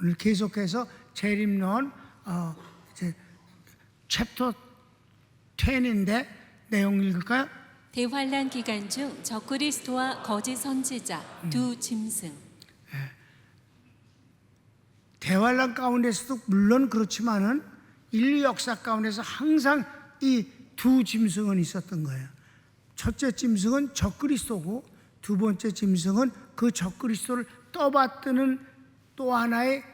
오늘 계속해서 재림론 어, 이제 챕터 10인데 내용 읽을까요? 대환란 기간 중 적그리스도와 거짓 선지자 두 짐승 대환란 가운데서도 물론 그렇지만은 인류 역사 가운데서 항상 이 두 짐승은 있었던 거예요. 첫째 짐승은 적그리스도고 두 번째 짐승은 그 적그리스도를 떠받드는 또 하나의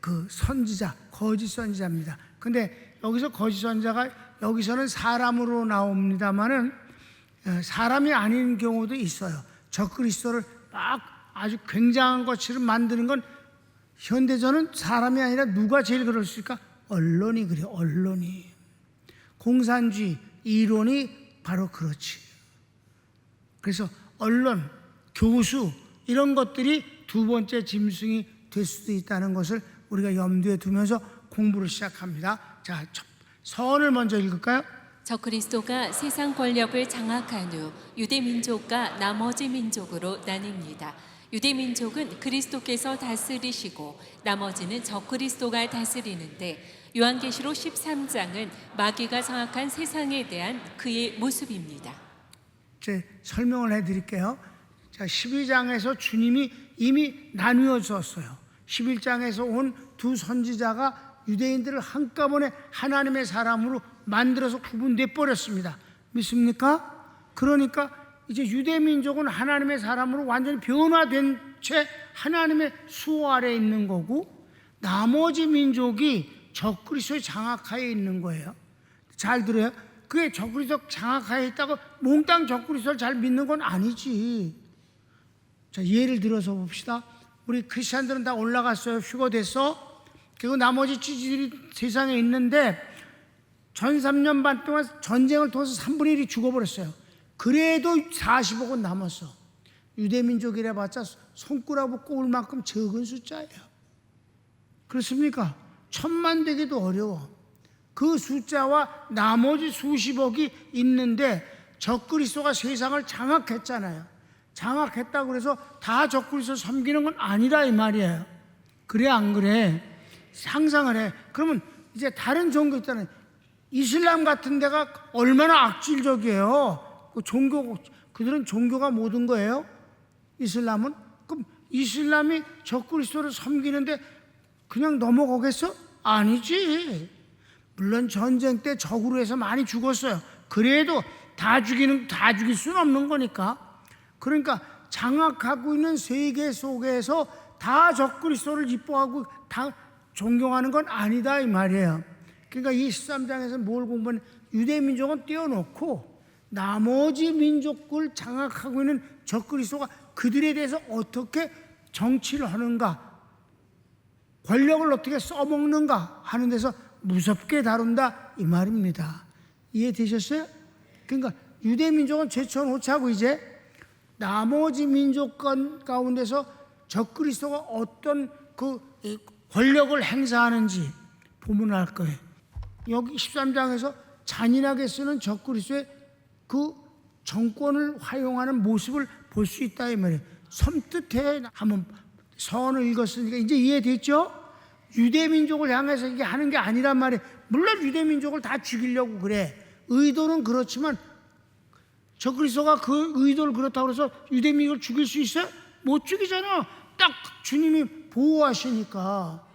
그 선지자, 거짓 선지자입니다. 근데 여기서 거짓 선지자가 여기서는 사람으로 나옵니다만은 어, 사람이 아닌 경우도 있어요. 적그리스도를 막 아주 굉장한 것처럼 만드는 건 현대전은 사람이 아니라 누가 제일 그럴 수 있을까? 언론이 그래, 언론이. 공산주의 이론이 바로 그렇지. 그래서 언론, 교수 이런 것들이 두 번째 짐승이 될 수도 있다는 것을 우리가 염두에 두면서 공부를 시작합니다. 자, 첫- 서원을 먼저 읽을까요? 적그리스도가 세상 권력을 장악한 후 유대 민족과 나머지 민족으로 나뉩니다. 유대 민족은 그리스도께서 다스리시고 나머지는 적그리스도가 다스리는데 요한계시록 13장은 마귀가 장악한 세상에 대한 그의 모습입니다. 제 설명을 해 드릴게요. 자, 12장에서 주님이 이미 나누어졌어요. 11장에서 온 두 선지자가 유대인들을 한꺼번에 하나님의 사람으로 만들어서 구분돼 버렸습니다. 믿습니까? 그러니까 이제 유대 민족은 하나님의 사람으로 완전히 변화된 채 하나님의 수호 아래 있는 거고 나머지 민족이 적그리스도의 장악하에 있는 거예요. 잘 들어요. 그게 적그리스도 장악하에 있다고 몽땅 적그리스도를 잘 믿는 건 아니지. 자, 예를 들어서 봅시다. 우리 크리스천들은 다 올라갔어요. 휴거 됐어. 그리고 나머지 찌질이 세상에 있는데 전 3년 반 동안 전쟁을 통해서 3분의 1이 죽어버렸어요. 그래도 40억은 남았어. 유대민족이라 봤자 손가락 꼽을 만큼 적은 숫자예요. 그렇습니까? 천만 되기도 어려워. 그 숫자와 나머지 수십억이 있는데 적그리스도가 세상을 장악했잖아요. 장악했다고 그래서 다 적그리스도 섬기는 건 아니라 이 말이에요. 그래 안 그래? 상상을 해. 그러면 이제 다른 종교 있잖아요. 이슬람 같은 데가 얼마나 악질적이에요. 그 종교 그들은 종교가 모든 거예요. 이슬람은 그럼 이슬람이 적그리스도를 섬기는데 그냥 넘어가겠어? 아니지. 물론 전쟁 때 적으로 해서 많이 죽었어요. 그래도 다 죽이는 다 죽일 수는 없는 거니까. 그러니까 장악하고 있는 세계 속에서 다 적그리스도를 이뻐하고 다 존경하는 건 아니다 이 말이에요. 그러니까 이 13장에서 뭘 공부하는 유대 민족은 떼어놓고 나머지 민족을 장악하고 있는 적그리스도가 그들에 대해서 어떻게 정치를 하는가 권력을 어떻게 써먹는가 하는 데서 무섭게 다룬다 이 말입니다. 이해되셨어요? 그러니까 유대 민족은 제쳐놓자고 이제 나머지 민족 간- 가운데서 적그리스도가 어떤 그 권력을 행사하는지 알 거예요. 여기 13장에서 잔인하게 쓰는 적그리스도의 그 정권을 활용하는 모습을 볼 수 있다 이 말이에요. 섬뜩해 한번 서원을 읽었으니까 이제 이해됐죠? 유대 민족을 향해서 이게 하는 게 아니란 말이에요. 물론 유대 민족을 다 죽이려고 그래. 의도는 그렇지만 적그리스도가 그 의도를 그렇다고 해서 유대 민족을 죽일 수 있어요? 못 죽이잖아. 딱 주님이 보호하시니까.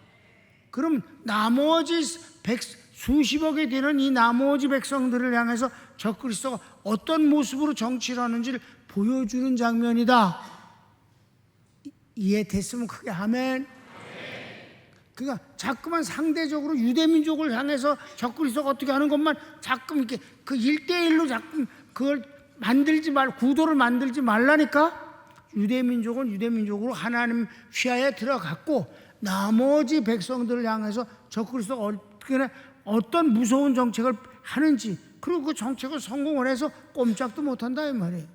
그럼 나머지 백, 수십억이 되는 이 나머지 백성들을 향해서 적그리스도가 어떤 모습으로 정치를 하는지를 보여주는 장면이다. 이- 이해됐으면 크게 하면. 그러니까 자꾸만 상대적으로 유대민족을 향해서 적그리스도가 어떻게 하는 것만 자꾸 이렇게 그 일대일로 자꾸 그걸 만들지 말 구도를 만들지 말라니까 유대 민족은 유대 민족으로 하나님 휘하에 들어갔고 나머지 백성들을 향해서 적그리스도가 어떻게 어떤 무서운 정책을 하는지 그리고 그 정책을 성공을 해서 꼼짝도 못한다 이 말이에요.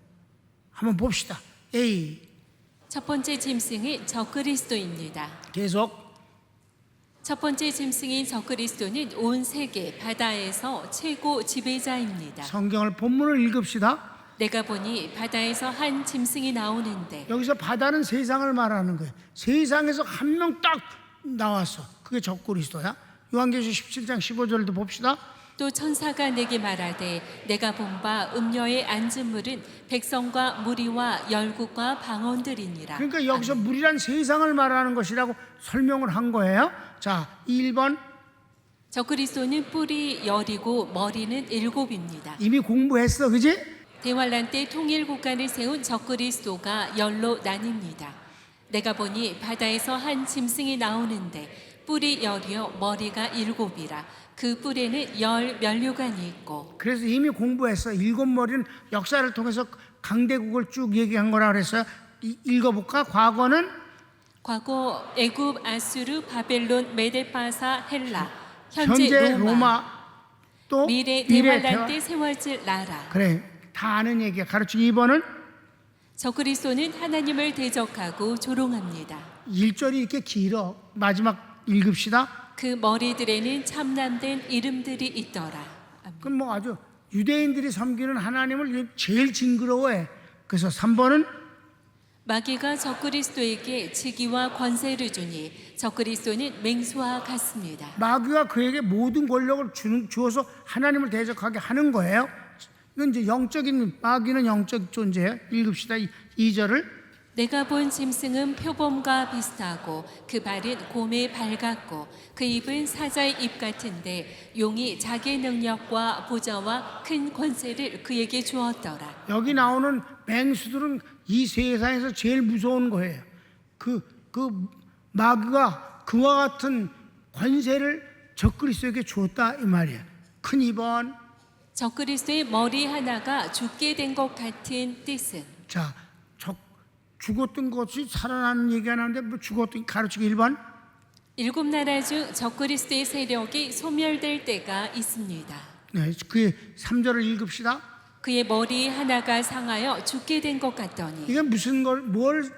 한번 봅시다. A 첫 번째 짐승이 적그리스도입니다. 계속 첫 번째 짐승인 적그리스도는 온 세계 바다에서 최고 지배자입니다. 성경을 본문을 읽읍시다. 내가 보니 바다에서 한 짐승이 나오는데 여기서 바다는 세상을 말하는 거예요. 세상에서 한 명 딱 나왔어. 그게 적그리스도야. 요한계시록 17장 15절도 봅시다. 또 천사가 내게 말하되 내가 본 바 음녀의 앉은 물은 백성과 무리와 열국과 방언들이니라. 그러니까 여기서 물이란 세상을 말하는 것이라고 설명을 한 거예요. 자, 1번 저 그리스도는 뿔이 열이고 머리는 일곱입니다. 이미 공부했어. 그지? 대환란 때 통일 국가를 세운 적그리스도가 열로 나뉩니다. 내가 보니 바다에서 한 짐승이 나오는데 뿔이 열이요 머리가 일곱이라 그 뿔에는 열 면류관이 있고 그래서 이미 공부했어. 일곱 머리는 역사를 통해서 강대국을 쭉 얘기한 거라. 이- 읽어볼까? 과거는 과거 애굽 아수르 바벨론 메데파사 헬라 현재, 현재 로마, 로마, 또 미래 대환란 때 세월질 나라 그래 다 아는 얘기야. 가르치기 2번은 적그리스도는 하나님을 대적하고 조롱합니다. 1절이 이렇게 길어. 마지막 읽읍시다. 그 머리들에는 참남된 이름들이 있더라. 아멘. 그럼 뭐 아주 유대인들이 섬기는 하나님을 제일 징그러워해. 그래서 3번은 마귀가 적그리스도에게 직위와 권세를 주니 적그리스도는 맹수와 같습니다. 마귀가 그에게 모든 권력을 주는, 주어서 하나님을 대적하게 하는 거예요. 이건 이제 영적인 마귀는 영적 존재예요. 읽읍시다. 2절을 내가 본 짐승은 표범과 비슷하고 그 발은 곰의 발 같고 그 입은 사자의 입 같은데 용이 자기의 능력과 보좌와 큰 권세를 그에게 주었더라. 여기 나오는 맹수들은 이 세상에서 제일 무서운 거예요. 그, 그 마귀가 그와 같은 권세를 적그리스도에게 주었다 이 말이에요. 큰 2번. 적그리스도의 머리 하나가 죽게 된 것 같은 뜻은 자, 적, 죽었던 것이 살아나는 얘기가 나오는데 뭐 죽었던 가르치기 1번. 일곱 나라 중 적그리스도의 세력이 소멸될 때가 있습니다. 네, 그의 3절을 읽읍시다. 그의 머리 하나가 상하여 죽게 된 것 같더니 이게 무슨 걸, 뭘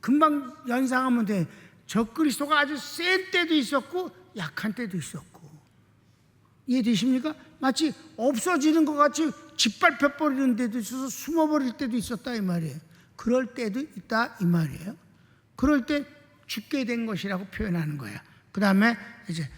금방 연상하면 돼. 적그리스도가 아주 센 때도 있었고 약한 때도 있었고. 이해되십니까? 마치 없어지는 것 같이 짓밟혀 버리는 때도 있어서 숨어 버릴 때도 있었다 이 말이에요. 그럴 때도 있다 이 말이에요. 그럴 때 죽게 된 것이라고 표현하는 거야. 그 다음에 이제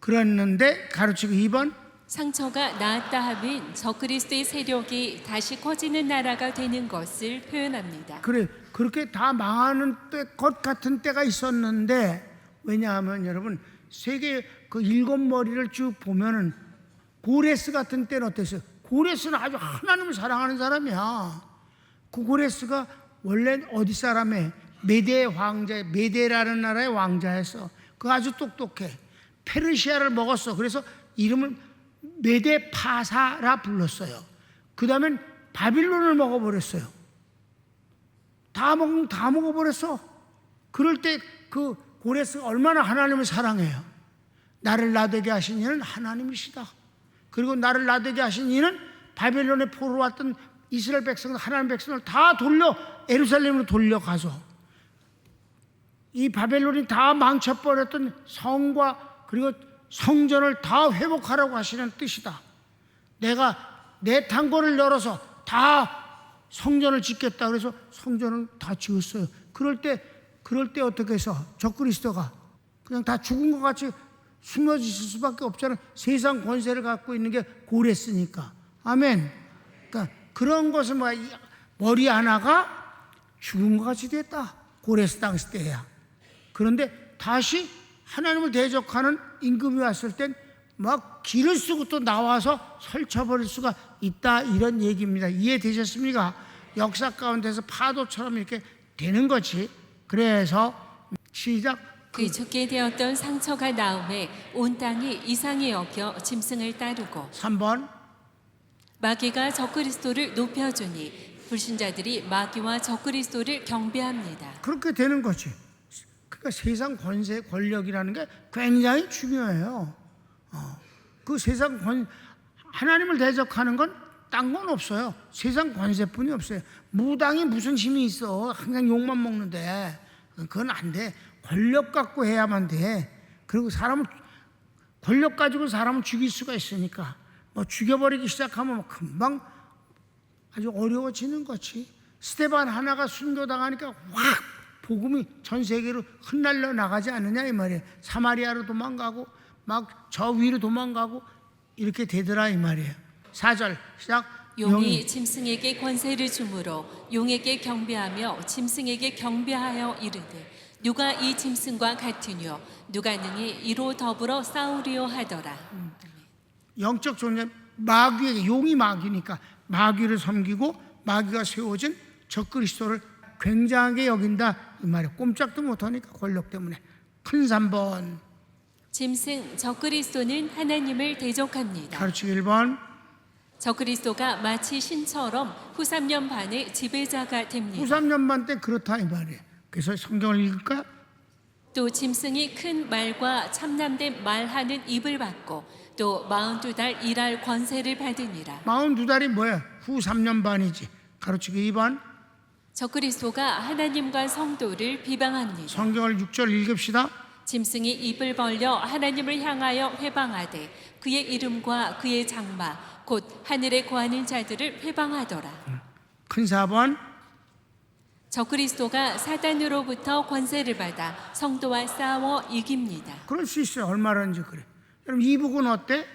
그랬는데 가르치고 2번 상처가 나았다 하면 적그리스도의 세력이 다시 커지는 나라가 되는 것을 표현합니다. 그래 그렇게 다 망하는 때, 것 같은 때가 있었는데 왜냐하면 여러분 세계 그 일곱 머리를 쭉 보면은 고레스 같은 때는 어땠어요? 고레스는 아주 하나님을 사랑하는 사람이야. 그 고레스가 원래 어디 사람의 메대 황제 메대라는 나라의 왕자였어. 그 아주 똑똑해. 페르시아를 먹었어. 그래서 이름을 메대 파사라 불렀어요. 그 다음엔 바빌론을 먹어버렸어요. 다 먹으면 다 먹어버렸어. 그럴 때 그 고레스가 얼마나 하나님을 사랑해요. 나를 나되게 하신 이는 하나님이시다. 그리고 나를 나되게 하신 이는 바벨론에 포로 왔던 이스라엘 백성들 하나님 백성을 다 돌려 예루살렘으로 돌려가서 이 바벨론이 다 망쳐버렸던 성과 그리고 성전을 다 회복하라고 하시는 뜻이다. 내가 내 탄고를 열어서 다 성전을 짓겠다. 그래서 성전을 다 지었어요. 그럴 때 그럴 때 어떻게 해서 적그리스도가 그냥 다 죽은 것 같이 있을 수밖에 없잖아요. 세상 권세를 갖고 있는 게 고랬으니까. 아멘. 그러니까 그런 것은 뭐 이- 머리 하나가 죽은 것 같이 됐다. 고레스 당시 때야. 그런데 다시 하나님을 대적하는 임금이 왔을 땐 막 길을 쓰고 또 나와서 설쳐버릴 수가 있다 이런 얘기입니다. 이해되셨습니까? 역사 가운데서 파도처럼 이렇게 되는 거지. 그래서 시작. 그 죽게 되었던 상처가 나음에 온 땅이 이상히 여겨 짐승을 따르고 3번. 마귀가 적그리스도를 높여주니 불신자들이 마귀와 적그리스도를 경배합니다. 그렇게 되는 거지. 그러니까 세상 권세, 권력이라는 게 굉장히 중요해요. 어. 그 세상 권, 하나님을 대적하는 건 딴 건 없어요. 세상 권세뿐이 없어요. 무당이 무슨 힘이 있어. 항상 욕만 먹는데. 그건 안 돼. 권력 갖고 해야만 돼. 그리고 사람을, 권력 가지고 사람을 죽일 수가 있으니까. 뭐 죽여버리기 시작하면 금방 아주 어려워지는 거지. 스테반 하나가 순교당하니까 확 복음이 전 세계로 흩날려 나가지 않느냐 이 말이에요. 사마리아로 도망가고 막 저 위로 도망가고 이렇게 되더라 이 말이에요. 4절 시작. 용이 짐승에게 권세를 주므로 용에게 경배하며 짐승에게 경배하여 이르되 누가 이 짐승과 같으뇨 누가 능히 이로 더불어 싸우리요 하더라 영적 존재 마귀에게 용이 마귀니까 마귀를 섬기고 마귀가 세워진 적그리스도를 굉장하게 여긴다 이 말이에요. 꼼짝도 못하니까 권력 때문에 큰 3번 짐승 적그리스도는 하나님을 대적합니다 가르치기 1번 적그리스도가 마치 신처럼 후 3년 반의 지배자가 됩니다. 후 3년반 때 그렇다 이 말이에요. 그래서 성경을 읽을까? 또 짐승이 큰 말과 참남된 말하는 입을 받고 또 42달 일할 권세를 받으니라. 42달이 뭐야? 후 3년 반이지. 가르치기 2번 적그리스도가 하나님과 성도를 비방합니다. 성경을 6절 읽읍시다. 짐승이 입을 벌려 하나님을 향하여 회방하되 그의 이름과 그의 장마 곧 하늘에 거하는 자들을 회방하더라. 큰 4번 적그리스도가 사단으로부터 권세를 받아 성도와 싸워 이깁니다. 그럴 수 있어요. 얼마든지 그래. 여러분 이북은 어때?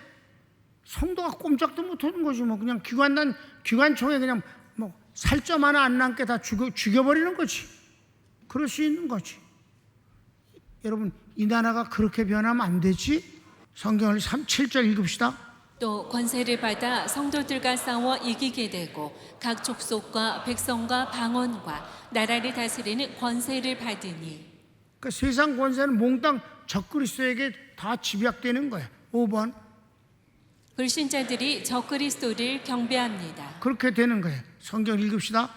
성도가 꼼짝도 못하는 거지 뭐 그냥 기관단 기관총에 그냥 뭐 살점 하나 안 남게 다 죽여 죽여버리는 거지. 그럴 수 있는 거지. 여러분 이 나라가 그렇게 변하면 안 되지. 성경을 3, 7절 읽읍시다. 또 권세를 받아 성도들과 싸워 이기게 되고 각 족속과 백성과 방언과 나라를 다스리는 권세를 받으니 그 세상 권세는 몽땅 적그리스도에게 다 집약되는 거야. 5번 불신자들이 적그리스도를 경배합니다. 그렇게 되는 거예요. 성경 읽읍시다.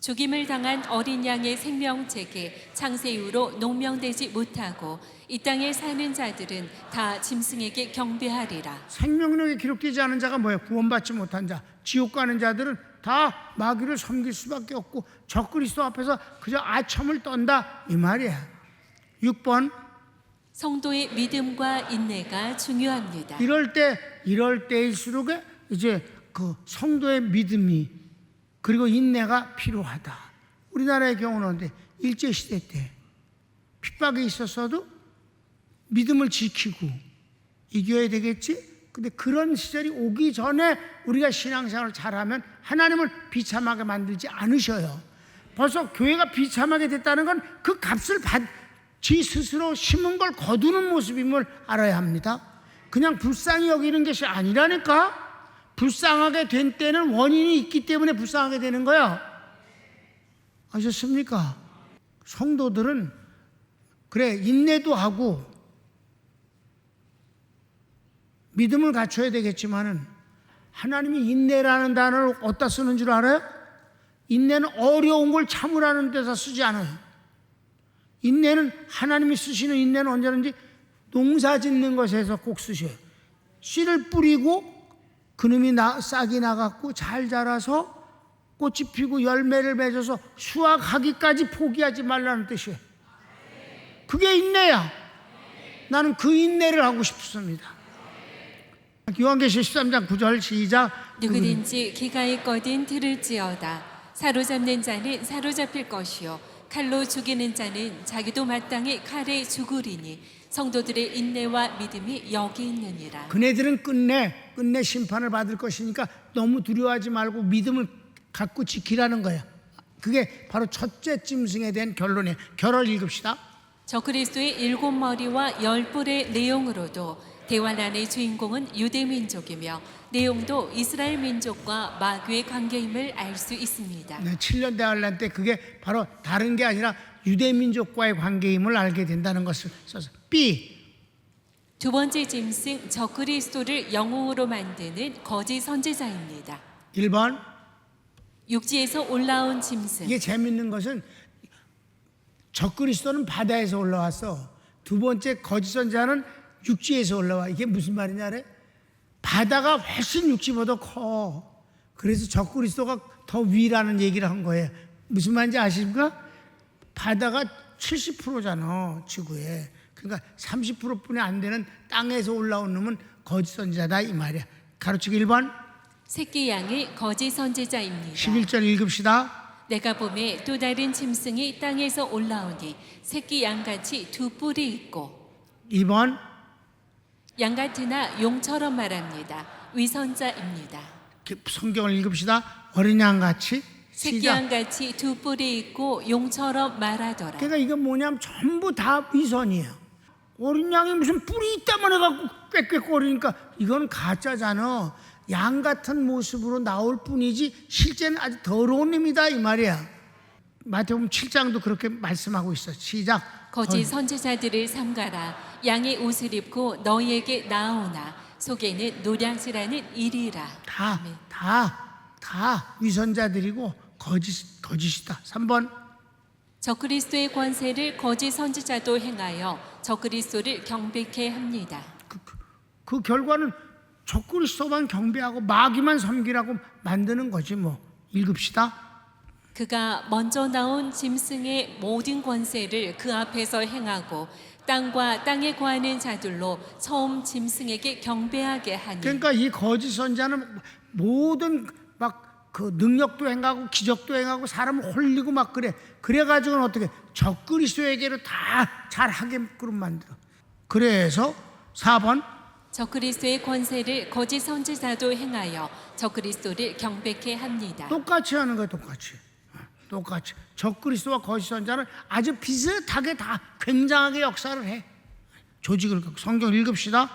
죽임을 당한 어린 양의 생명책에 창세 이후로 농명되지 못하고 이 땅에 사는 자들은 다 짐승에게 경배하리라. 생명력에 기록되지 않은 자가 뭐야? 구원받지 못한 자. 지옥 가는 자들은 다 마귀를 섬길 수밖에 없고 적그리스도 앞에서 그저 아첨을 떤다 이 말이야. 6번 성도의 믿음과 인내가 중요합니다. 이럴 때 이럴 때일수록 이제 그 성도의 믿음이 그리고 인내가 필요하다. 우리나라의 경우는? 일제 시대 때 핍박이 있었어도 믿음을 지키고 이겨야 되겠지. 근데 그런 시절이 오기 전에 우리가 신앙생활을 잘하면 하나님을 비참하게 만들지 않으셔요. 벌써 교회가 비참하게 됐다는 건 그 값을 받, 지 스스로 심은 걸 거두는 모습임을 알아야 합니다. 그냥 불쌍히 여기는 것이 아니라니까. 불쌍하게 된 때는 원인이 있기 때문에 불쌍하게 되는 거야. 아셨습니까? 성도들은 그래 인내도 하고 믿음을 갖춰야 되겠지만은 하나님이 인내라는 단어를 어디다 쓰는 줄 알아요? 인내는 어려운 걸 참으라는 데서 쓰지 않아요. 인내는 하나님이 쓰시는 인내는 언제든지 농사 짓는 것에서 꼭 쓰셔요. 씨를 뿌리고 그놈이 나, 싹이 나갖고 잘 자라서 꽃이 피고 열매를 맺어서 수확하기까지 포기하지 말라는 뜻이에요. 그게 인내야. 나는 그 인내를 하고 싶습니다. 요한계시 13장 9절 시작. 누구든지 기가 있거든 들을지어다. 사로잡는 자는 사로잡힐 것이요 칼로 죽이는 자는 자기도 마땅히 칼에 죽으리니 성도들의 인내와 믿음이 여기 있느니라. 그네들은 끝내 끝내 심판을 받을 것이니까 너무 두려워하지 말고 믿음을 갖고 지키라는 거야. 그게 바로 첫째 짐승에 대한 결론이에요. 결을 읽읍시다. 저 그리스도의 일곱 머리와 열 뿔의 내용으로도 대환란의 주인공은 유대 민족이며 내용도 이스라엘 민족과 마귀의 관계임을 알 수 있습니다. 네, 7년 대환란 때 그게 바로 다른 게 아니라 유대 민족과의 관계임을 알게 된다는 것을 써서 B 두 번째 짐승 저 그리스도를 영웅으로 만드는 거짓 선지자입니다. 1번 육지에서 올라온 짐승. 이게 재밌는 것은 적그리스도는 바다에서 올라왔어. 두 번째 거짓 선자는 육지에서 올라와. 이게 무슨 말이냐 래 바다가 훨씬 육지보다 커. 그래서 적그리스도가 더 위라는 얘기를 한 거예요. 무슨 말인지 아십니까? 바다가 70%잖아, 지구에. 그러니까 30%뿐이 안 되는 땅에서 올라온 놈은 거짓 선자다 이 말이야. 가르치기 1번 새끼 양의 거짓 선지자입니다. 11절 읽읍시다. 내가 봄에 또 다른 짐승이 땅에서 올라오니 새끼 양같이 두 뿔이 있고 2번 양 같으나 용처럼 말합니다. 위선자입니다. 성경을 읽읍시다. 어린 양같이 새끼. 양같이 두 뿔이 있고 용처럼 말하더라. 그러니까 이건 뭐냐면 전부 다 위선이에요. 어린 양이 무슨 뿔이 있다만 해갖고 꽥꽥거리니까 이건 가짜잖아. 양 같은 모습으로 나올 뿐이지 실제는 아주 더러운 놈이다 이 말이야. 마태복음 7장도 그렇게 말씀하고 있어. 시작. 거짓 선지자들을 삼가라. 양의 옷을 입고 너희에게 나오나 속에는 노량지라는 일이라. 다, 아멘. 다, 다 위선자들이고 거짓, 거짓이다. 3번. 적그리스도의 권세를 거짓 선지자도 행하여 적그리스도를 경배케 합니다. 그, 그, 그 결과는 적그리스도만 경배하고 마귀만 섬기라고 만드는 거지 뭐. 읽읍시다. 그가 먼저 나온 짐승의 모든 권세를 그 앞에서 행하고 땅과 땅에 거하는 자들로 처음 짐승에게 경배하게 하니 그러니까 이 거짓 선자는 모든 막 그 능력도 행하고 기적도 행하고 사람을 홀리고 막 그래. 그래 가지고는 어떻게 적그리스도에게로 다 잘하게끔 만들어. 그래서 4번 적그리스도의 권세를 거짓 선지자도 행하여 적그리스도를 경배케 합니다. 똑같이 하는 거야, 똑같이. 어, 똑같이. 적그리스도와 거짓 선자는 아주 비슷하게 다 굉장하게 역사를 해. 조직을 성경 읽읍시다.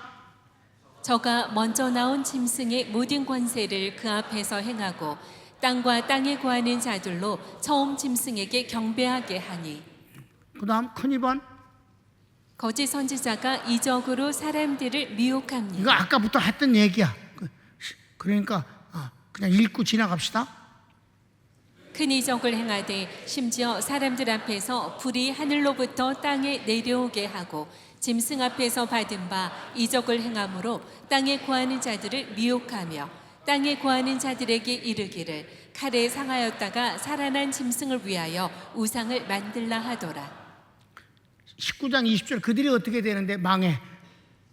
저가 먼저 나온 짐승의 모든 권세를 그 앞에서 행하고 땅과 땅에 거하는 자들로 처음 짐승에게 경배하게 하니 그다음 큰 2번. 거짓 선지자가 이적으로 사람들을 이거 미혹합니다. 아까부터 했던 얘기야. 그- 그러니까 어, 그냥 읽고 지나갑시다. 큰 이적을 행하되 심지어 사람들 앞에서 불이 하늘로부터 땅에 내려오게 하고 짐승 앞에서 받은 바 이적을 행함으로 땅에 거하는 자들을 미혹하며 땅에 거하는 자들에게 이르기를 칼에 상하였다가 살아난 짐승을 위하여 우상을 만들라 하더라. 19장 20절 그들이 어떻게 되는데 망해.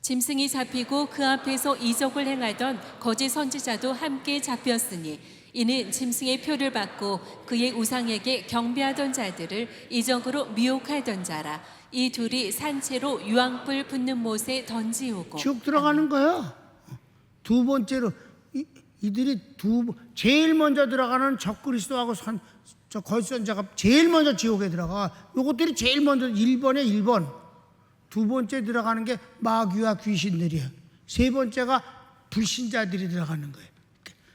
짐승이 잡히고 그 앞에서 이적을 행하던 거짓 선지자도 함께 잡혔으니 이는 짐승의 표를 받고 그의 우상에게 경배하던 자들을 이적으로 미혹하던 자라 이 둘이 산채로 유황불 붙는 못에 던지우고 지옥 들어가는 거야. 두 번째로 이, 이들이 두 번- 제일 먼저 들어가는 적그리스도하고 선, 저 거짓 선자가 제일 먼저 지옥에 들어가. 요것들이 제일 먼저 1번에 1번. 두 번째 들어가는 게 마귀와 귀신들이야. 세 번째가 불신자들이 들어가는 거예요.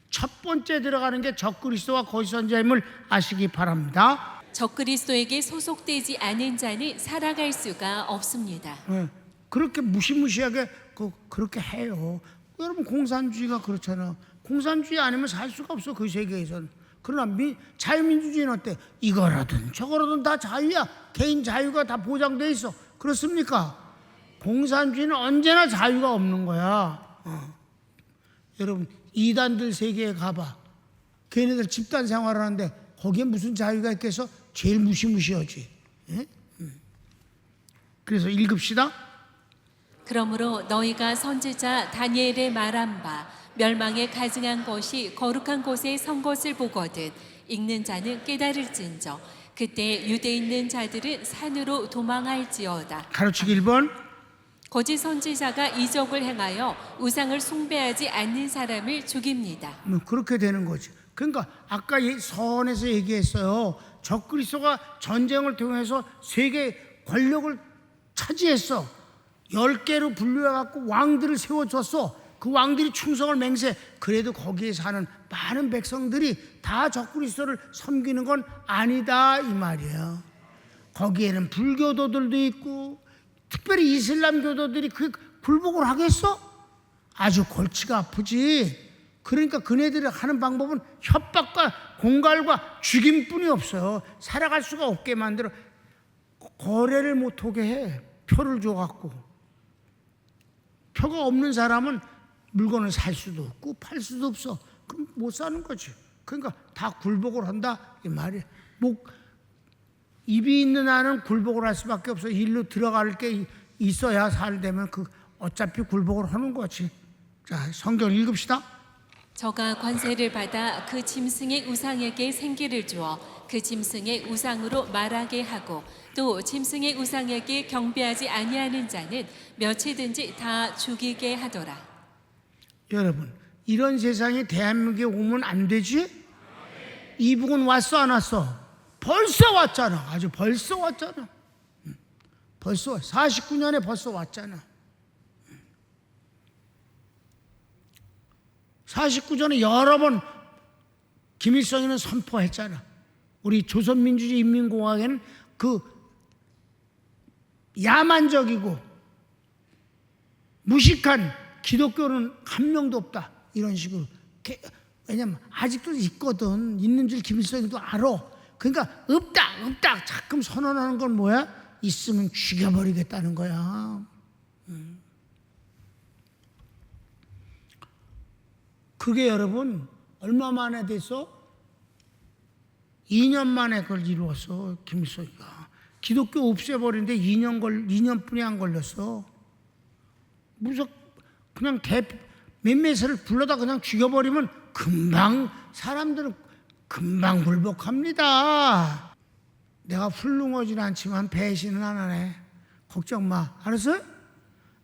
첫 번째 들어가는 게 적그리스도와 거짓 선자임을 아시기 바랍니다. 적그리스도에게 소속되지 않은 자는 살아갈 수가 없습니다. 예, 그렇게 무시무시하게 그, 그렇게 해요. 여러분 공산주의가 그렇잖아. 공산주의 아니면 살 수가 없어 그 세계에서는. 그러나 미, 자유민주주의는 어때? 이거라든 저거라든 다 자유야. 개인 자유가 다 보장돼 있어. 그렇습니까? 공산주의는 언제나 자유가 없는 거야. 어. 여러분 이단들 세계에 가봐. 걔네들 집단 생활을 하는데 거기에 무슨 자유가 있겠어? 제일 무시무시하지. 예? 음. 그래서 읽읍시다. 그러므로 너희가 선지자 다니엘의 말한 바 멸망에 가증한 것이 거룩한 곳에 선 것을 보거든 읽는 자는 깨달을진저 그때 유대 있는 자들은 산으로 도망할지어다 가르치기 1번. 거짓 선지자가 이적을 행하여 우상을 숭배하지 않는 사람을 죽입니다 뭐 그렇게 되는 거지. 그러니까 아까 예- 서원에서 얘기했어요. 적그리스도가 전쟁을 통해서 세계 권력을 차지했어. 열 개로 분류해 갖고 왕들을 세워줬어. 그 왕들이 충성을 맹세. 그래도 거기에 사는 많은 백성들이 다 적그리스도를 섬기는 건 아니다 이 말이에요. 거기에는 불교도들도 있고 특별히 이슬람 교도들이 그 굴복을 하겠어? 아주 골치가 아프지. 그러니까 그네들이 하는 방법은 협박과 공갈과 죽임뿐이 없어요. 살아갈 수가 없게 만들어 거래를 못 하게 해. 표를 줘 갖고. 표가 없는 사람은 물건을 살 수도 없고 팔 수도 없어. 그럼 못 사는 거지. 그러니까 다 굴복을 한다 이 말이야. 목 입이 있는 한은 굴복을 할 수밖에 없어. 일로 들어갈 게 있어야 살되면 그 어차피 굴복을 하는 거지. 자, 성경 읽읍시다. 저가 관세를 받아 그 짐승의 우상에게 생기를 주어 그 짐승의 우상으로 말하게 하고 또 짐승의 우상에게 경배하지 아니하는 자는 몇이든지 다 죽이게 하더라. 여러분, 이런 세상에 대한민국에 오면 안 되지? 이북은 왔어 안 왔어? 벌써 왔잖아. 아주 벌써 왔잖아. 응. 벌써 49년에 벌써 왔잖아. 49년에 여러 번 김일성이는 선포했잖아. 우리 조선민주주의 인민공화국에는 그 야만적이고 무식한 기독교는 한 명도 없다. 이런 식으로. 게- 왜냐면 아직도 있거든. 있는 줄 김일성이도 알아. 그러니까 없다, 없다. 자꾸 선언하는 건 뭐야? 있으면 죽여버리겠다는 거야. 음. 그게 여러분 얼마 만에 됐어? 2년 만에 그걸 이루었어 김일성이가 기독교 없애버리는데 2년 걸 2년뿐이 안 걸렸어. 무석 그냥 대 몇몇을 불러다 그냥 죽여버리면 금방 사람들은 금방 굴복합니다. 내가 훌륭하지는 않지만 배신은 안 하네. 걱정 마. 알았어?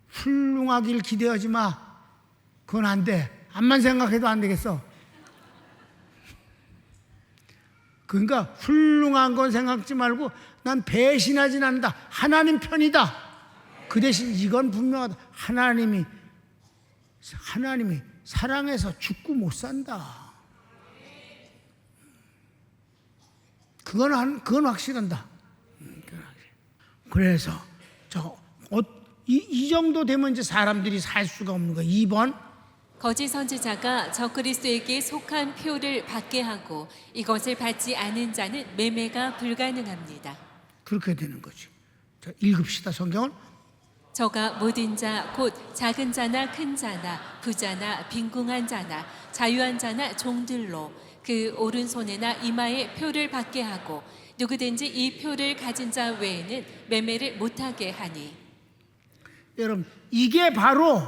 훌륭하길 기대하지 마. 그건 안 돼. 암만 생각해도 안 되겠어. 그러니까 훌륭한 건 생각지 말고 난 배신하진 않는다. 하나님 편이다. 그 대신 이건 분명하다. 하나님이 하나님이 사랑해서 죽고 못 산다. 그건 한- 그건 확실한다. 그래서 저 어, 이, 이 정도 되면 이제 사람들이 살 수가 없는 거야. 2번 거짓 선지자가 적그리스도에게 속한 표를 받게 하고 이것을 받지 않은 자는 매매가 불가능합니다. 그렇게 되는 거지. 자, 읽읍시다 성경을. 저가 모든 자 곧 작은 자나 큰 자나 부자나 빈궁한 자나 자유한 자나 종들로 그 오른손에나 이마에 표를 받게 하고 누구든지 이 표를 가진 자 외에는 매매를 못하게 하니. 여러분 이게 바로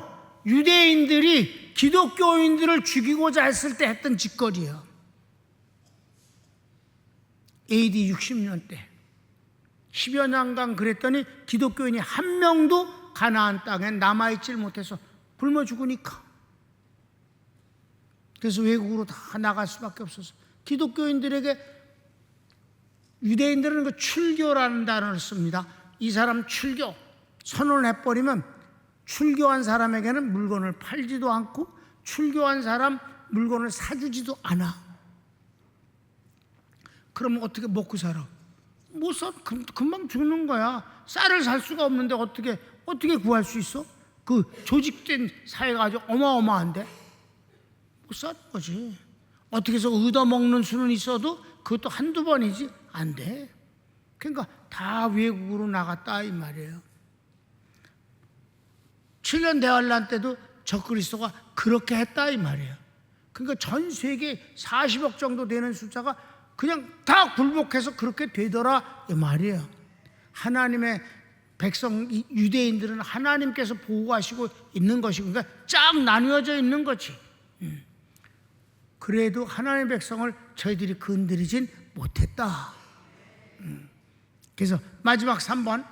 유대인들이 기독교인들을 죽이고자 했을 때 했던 짓거리예요. AD 60년 때. 10여 년간 그랬더니 기독교인이 한 명도 가나안 땅에 남아있질 못해서 굶어 죽으니까 그래서 외국으로 다 나갈 수밖에 없었어. 기독교인들에게 유대인들은 그 출교라는 단어를 씁니다. 이 사람 출교 선언을 해버리면 출교한 사람에게는 물건을 팔지도 않고 출교한 사람 물건을 사주지도 않아. 그러면 어떻게 먹고 살아? 못 사, 금- 금방 죽는 거야. 쌀을 살 수가 없는데 어떻게 어떻게 구할 수 있어? 그 조직된 사회가 아주 어마어마한데 못 사는 거지. 어떻게 해서 얻어먹는 수는 있어도 그것도 한두 번이지 안 돼. 그러니까 다 외국으로 나갔다 이 말이에요. 7년 대환란 때도 적그리스도가 그렇게 했다 이 말이에요. 그러니까 전 세계 40억 정도 되는 숫자가 그냥 다 굴복해서 그렇게 되더라 이 말이에요. 하나님의 백성 이 유대인들은 하나님께서 보호하시고 있는 것이고 그러니까 쫙 나뉘어져 있는 거지. 음. 그래도 하나님의 백성을 저희들이 건드리진 못했다. 음. 그래서 마지막 3번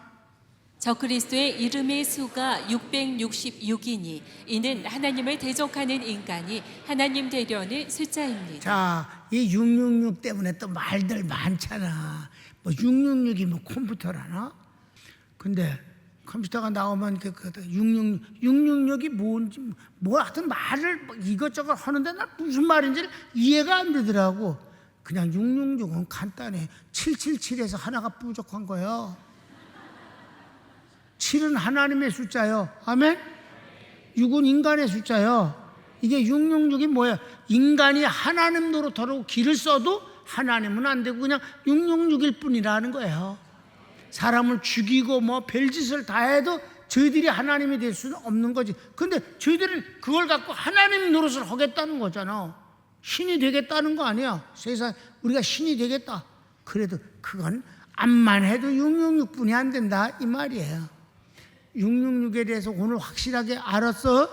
적그리스도의 이름의 수가 666이니 이는 하나님을 대적하는 인간이 하나님 되려는 숫자입니다. 자, 이 666 때문에 또 말들 많잖아. 뭐 666이 뭐 컴퓨터라나? 근데 컴퓨터가 나오면 그, 그 666, 666이 뭔지 뭐 하여튼 말을 뭐 이것저것 하는데 난 무슨 말인지 이해가 안 되더라고. 그냥 666은 간단해. 777에서 하나가 부족한 거예요. 7은 하나님의 숫자요. 아멘? 6은 인간의 숫자요. 이게 666이 뭐야? 인간이 하나님 노릇하려고 길을 써도 하나님은 안 되고 그냥 666일 뿐이라는 거예요. 사람을 죽이고 뭐 별짓을 다 해도 저희들이 하나님이 될 수는 없는 거지. 근데 저희들은 그걸 갖고 하나님 노릇을 하겠다는 거잖아. 신이 되겠다는 거 아니야. 세상 우리가 신이 되겠다. 그래도 그건 암만 해도 666뿐이 안 된다 이 말이에요. 666에 대해서 오늘 확실하게 알았어?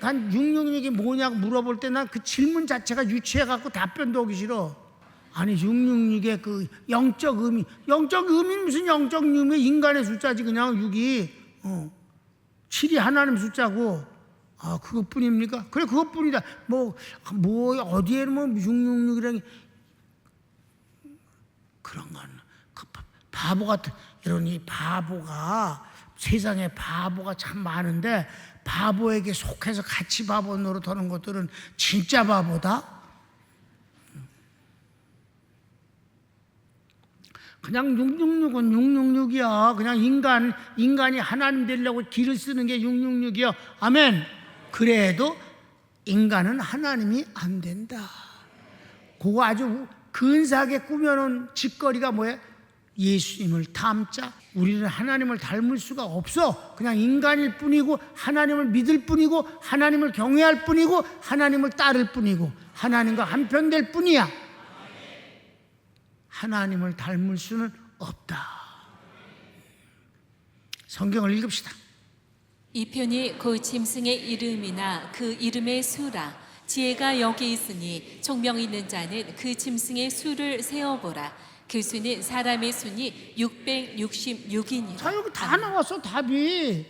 난 666이 뭐냐고 물어볼 때 난 그 질문 자체가 유치해 갖고 답변도 하기 싫어. 아니 666의 그 영적 의미 영적 의미 무슨 영적 의미 인간의 숫자지 그냥 6이 어. 7이 하나님 숫자고 아 그것뿐입니까? 그래 그것뿐이다 뭐, 뭐 어디에 뭐 666이라는 그런 건그 바- 바보 같은 이런 이 바보가 세상에 바보가 참 많은데 바보에게 속해서 같이 바보 노릇하는 것들은 진짜 바보다. 그냥 666은 666이야. 그냥 인간 인간이 하나님 되려고 길을 쓰는 게 666이야. 아멘. 그래도 인간은 하나님이 안 된다. 그거 아주 근사하게 꾸며놓은 짓거리가 뭐야? 예수님을 닮자. 우리는 하나님을 닮을 수가 없어. 그냥 인간일 뿐이고 하나님을 믿을 뿐이고 하나님을 경외할 뿐이고 하나님을 따를 뿐이고 하나님과 한편 될 뿐이야. 하나님을 닮을 수는 없다. 성경을 읽읍시다. 이 편이 그 짐승의 이름이나 그 이름의 수라 지혜가 여기 있으니 총명 있는 자는 그 짐승의 수를 세어보라 그 수는 사람의 수니 666이니라 자 여기 다 나왔어 답이.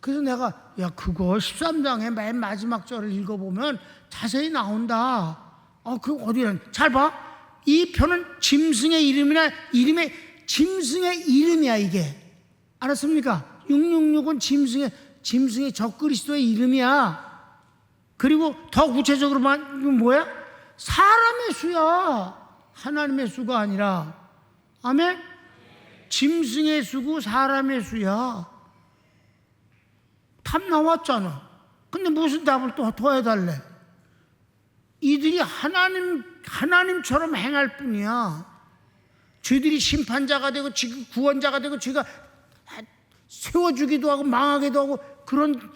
그래서 내가 야 그거 13장의 맨 마지막 절을 읽어보면 자세히 나온다. 어 그 어디는 잘 봐. 이 표는 짐승의 이름이나 이름의 짐승의 이름이야 이게. 알았습니까? 666은 짐승의 짐승의 적그리스도의 이름이야. 그리고 더 구체적으로 만 이건 뭐야? 사람의 수야. 하나님의 수가 아니라. 아멘. 짐승의 수고 사람의 수야. 답 나왔잖아. 근데 무슨 답을 또 더 해달래? 이들이 하나님 하나님처럼 행할 뿐이야. 쥐들이 심판자가 되고 쥐 구원자가 되고 쥐가 세워주기도 하고 망하기도 하고 그런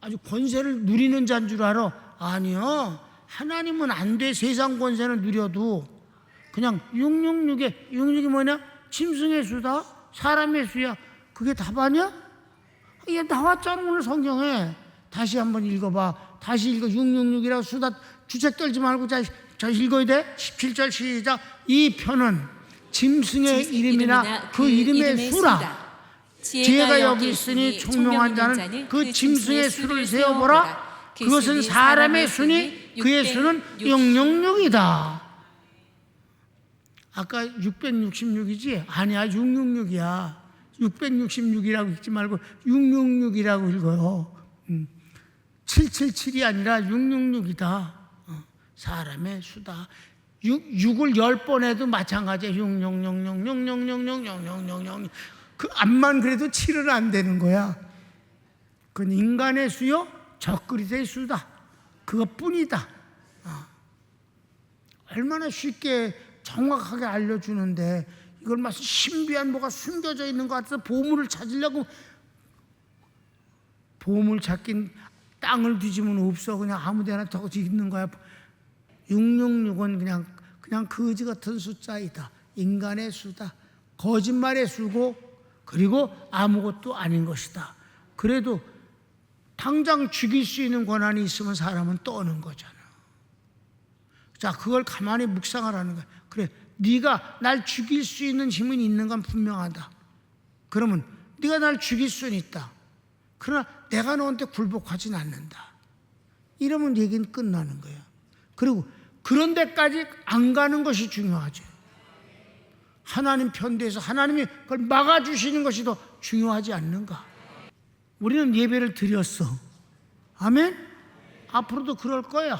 아주 권세를 누리는 자인 줄 알아? 아니요. 하나님은 안 돼. 세상 권세는 누려도 그냥 666에 66이 뭐냐? 짐승의 수다. 사람의 수야. 그게 답 아니야? 이게 나왔잖아 오늘 성경에. 다시 한번 읽어봐. 다시 읽어. 666이라고 수다 주책 떨지 말고 자, 자 읽어야 돼. 17절 시작. 이 표는 짐승의 짐승 이름이나 그 이름의 수라. 지혜가 여기 있으니 총명한 자는 그 짐승의 수를 세어보라. 그것은 사람의 수니 그의 수는 666이다. 아까 666이지? 아니야 666이야. 666이라고 읽지 말고 666이라고 읽어요. 음. 777이 아니라 666이다. 어, 사람의 수다. 6, 6을 10번 해도 마찬가지야. 6666666666666그 암만 그래도 7은 안 되는 거야. 그건 인간의 수요, 적그리스의 수다. 그것뿐이다. 어. 얼마나 쉽게 정확하게 알려주는데 이걸 무슨 신비한 뭐가 숨겨져 있는 것 같아서 보물을 찾으려고 보물 찾긴 땅을 뒤지면 없어 그냥 아무 데나 더 있는 거야 666은 그냥 그냥 거지 같은 숫자이다. 인간의 수다. 거짓말의 수고 그리고 아무것도 아닌 것이다. 그래도 당장 죽일 수 있는 권한이 있으면 사람은 떠는 거잖아. 자 그걸 가만히 묵상하라는 거야. 그래 네가 날 죽일 수 있는 힘은 있는 건 분명하다. 그러면 네가 날 죽일 수는 있다. 그러나 내가 너한테 굴복하진 않는다. 이러면 얘기는 끝나는 거야. 그리고 그런 데까지 안 가는 것이 중요하죠. 하나님 편대에서 하나님이 그걸 막아주시는 것이 더 중요하지 않는가. 우리는 예배를 드렸어. 아멘? 앞으로도 그럴 거야.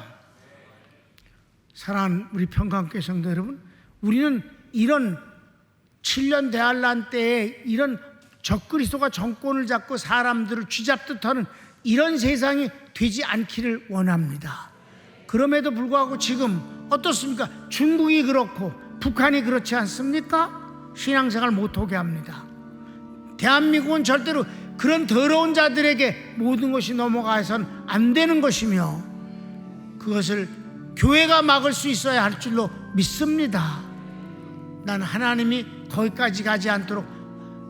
사랑하는 우리 평강교회 성도 여러분, 우리는 이런 7년 대한란 때에 이런 적그리스도가 정권을 잡고 사람들을 쥐잡듯 하는 이런 세상이 되지 않기를 원합니다. 그럼에도 불구하고 지금 어떻습니까? 중국이 그렇고 북한이 그렇지 않습니까? 신앙생활 못하게 합니다. 대한민국은 절대로 그런 더러운 자들에게 모든 것이 넘어가선 안 되는 것이며 그것을 교회가 막을 수 있어야 할 줄로 믿습니다. 난 하나님이 거기까지 가지 않도록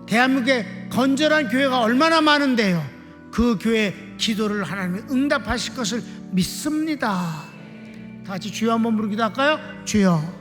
대한민국에 건전한 교회가 얼마나 많은데요. 그 교회 기도를 하나님이 응답하실 것을 믿습니다. 다 같이 주여 한번 부르기도 할까요? 주여.